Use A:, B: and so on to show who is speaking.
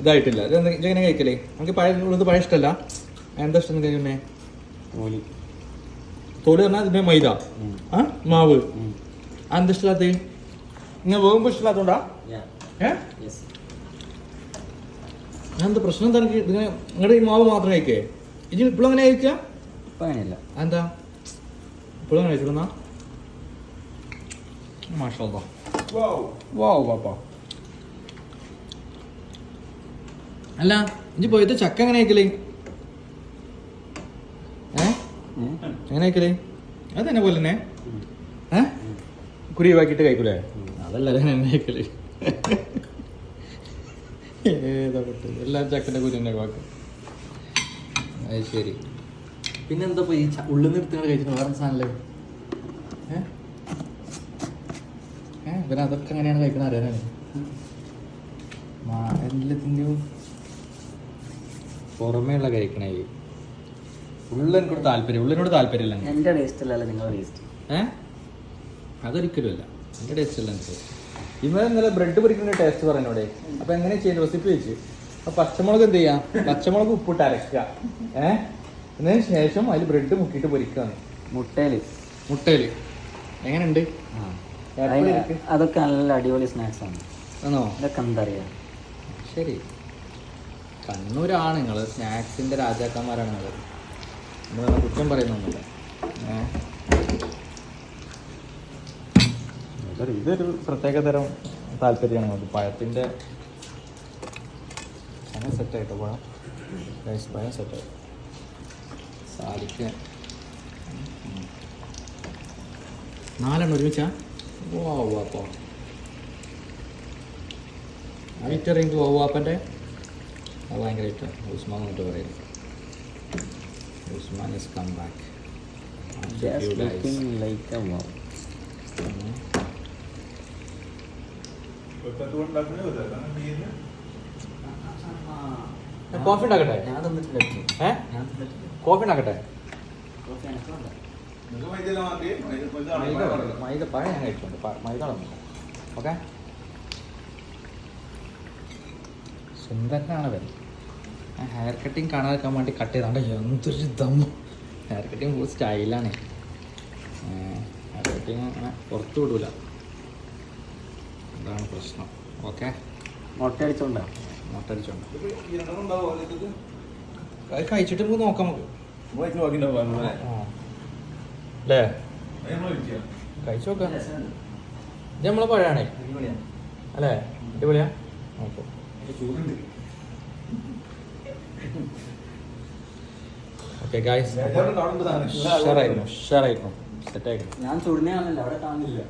A: ഇതായിട്ടില്ല. ഇത് ഇങ്ങനെ കഴിക്കലേ? നമുക്ക് പഴയ ഉള്ളത് പഴയ ഇഷ്ടമല്ല എന്താ ഇഷ്ടം കഴിക്കുന്നേ? തോൽ പറഞ്ഞാൽ ഇതിന്റെ മൈദ. ആ? മാവ്. എന്താ ഇഷ്ടമില്ലാത്ത ഇങ്ങനെ വേകുമ്പോ ഇഷ്ടമില്ലാത്തോണ്ടാ. ഏ? എന്താ പ്രശ്നം? എന്താ എനിക്ക് ഇതിങ്ങനെ നിങ്ങളുടെ ഈ മാവ് മാത്രം കഴിക്കേ? ഇനി ഇപ്പോഴും അങ്ങനെ
B: കഴിക്കാം? അങ്ങനെയല്ല.
A: എന്താ ഇപ്പോഴും അങ്ങനെ കഴിച്ചിരുന്നാ മാഷാ
B: വാ പാപ്പാ.
A: അല്ല ഇഞ്ചി പോയിട്ട് ചക്ക എങ്ങനെ കഴിക്കലേ ഏ? എങ്ങനെ കഴിക്കലേ അത് തന്നെ പോലെ തന്നെ. ഏ? കുരി ഒഴിവാക്കിയിട്ട് കഴിക്കൂലേ? അതല്ല എന്നെ ഏതാ പറ്റും എല്ലാം ചക്കന്റെ കുരി തന്നെ വാക്ക് അത് ശരി. പിന്നെന്താ പോയി ഉള്ളിൽ നിർത്തിയാണ് കഴിച്ചിട്ട് വേറെ സാധനം ഏ? ഏ പിന്നെ അതൊക്കെ എങ്ങനെയാണ് കഴിക്കുന്നത് അറിയാനാണ്. എല്ലാത്തിന്റെയും പുറമേയുള്ള കഴിക്കണേ. ഉള്ള താല്പര്യം ഉള്ളിനോട് താല്പര്യമില്ല.
B: എന്റെ ടേസ്റ്റ് അല്ലല്ലോ നിങ്ങളുടെ ടേസ്റ്റ്
A: ഏഹ് അതൊരിക്കലുമല്ല എന്റെ ടേസ്റ്റ് അല്ല എനിക്ക് ഇന്നലെ ബ്രെഡ് പൊരിക്കുന്ന ടേസ്റ്റ് പറഞ്ഞോടെ അപ്പൊ എങ്ങനെ ചെയ്യുന്നത് റെസിപ്പി വെച്ച്. അപ്പൊ പച്ചമുളക് എന്ത് ചെയ്യാം? പച്ചമുളക് ഉപ്പിട്ട് അരക്കുക ഏ? അതിന് ശേഷം അതിൽ ബ്രെഡ് മുക്കിയിട്ട് പൊരിക്കുകയാണ്
B: മുട്ടയിൽ.
A: മുട്ടയിൽ. എങ്ങനെയുണ്ട്.
B: അതൊക്കെ നല്ല അടിപൊളി സ്നാക്സ് ആണ്.
A: ആണോ?
B: ഇതൊക്കെ എന്താ അറിയാം
A: ശരി. കണ്ണൂരാണ് നിങ്ങൾ സ്നാക്സിന്റെ രാജാക്കന്മാരാണ് നിങ്ങൾ നിങ്ങൾ കുറ്റം പറയുന്നൊന്നുമില്ല? ഇതൊരു പ്രത്യേക തരം താല്പര്യമാണ്. നമുക്ക് പഴത്തിന്റെ അങ്ങനെ സെറ്റായിട്ടോ പഴം പഴം സെറ്റായി സാധിക്ക. നാലെണ്ണം ഒരുമിച്ചാ? ഓ വാപ്പോ ഫീച്ചറിങ് വവ്വാപ്പന്റെ അത് ഭയങ്കര ഇഷ്ടമാണ് ഉസ്മാൻ എന്നിട്ട് പറയുന്നത് Usman is come back
B: Just looking like a.
A: Coffee ഉണ്ടാക്കട്ടെ? Coffee ഉണ്ടാക്കട്ടെ. മൈദ പഴം ഞാൻ കഴിച്ചിട്ടുണ്ട്. മൈദ ഓക്കെ? സുന്ദരനാണവൻ ആ ഹെയർ കട്ടിങ് കാണാതിരിക്കാൻ വേണ്ടി കട്ട് ചെയ്താണ്ട് എന്തൊരു ദമ്മ ഹെയർ കട്ടിങ് ഫുൾ സ്റ്റൈലാണ് ഹെയർ കട്ടിങ് അങ്ങനെ പുറത്ത് വിടൂല. അതാണ് പ്രശ്നം. ഓക്കെ
B: മുട്ട അടിച്ചോണ്ടാ?
A: മുട്ടടിച്ചോണ്ട് അത് കഴിച്ചിട്ട് നമുക്ക് നോക്കാം നമുക്ക്. അല്ലേ കഴിച്ചു. നോക്കാം. ഇത് നമ്മളെ പഴയാണേ. അല്ലേ? അടിപൊളിയാ? ഓക്കെ ഓക്കെ ഗായ്സ് ഉഷാറായിരുന്നു ഉഷാറായിരുന്നു. സെറ്റായിരുന്നു
B: ഞാൻ ചൂടിനെ കാണുന്നില്ല അവിടെ കാണുന്നില്ല.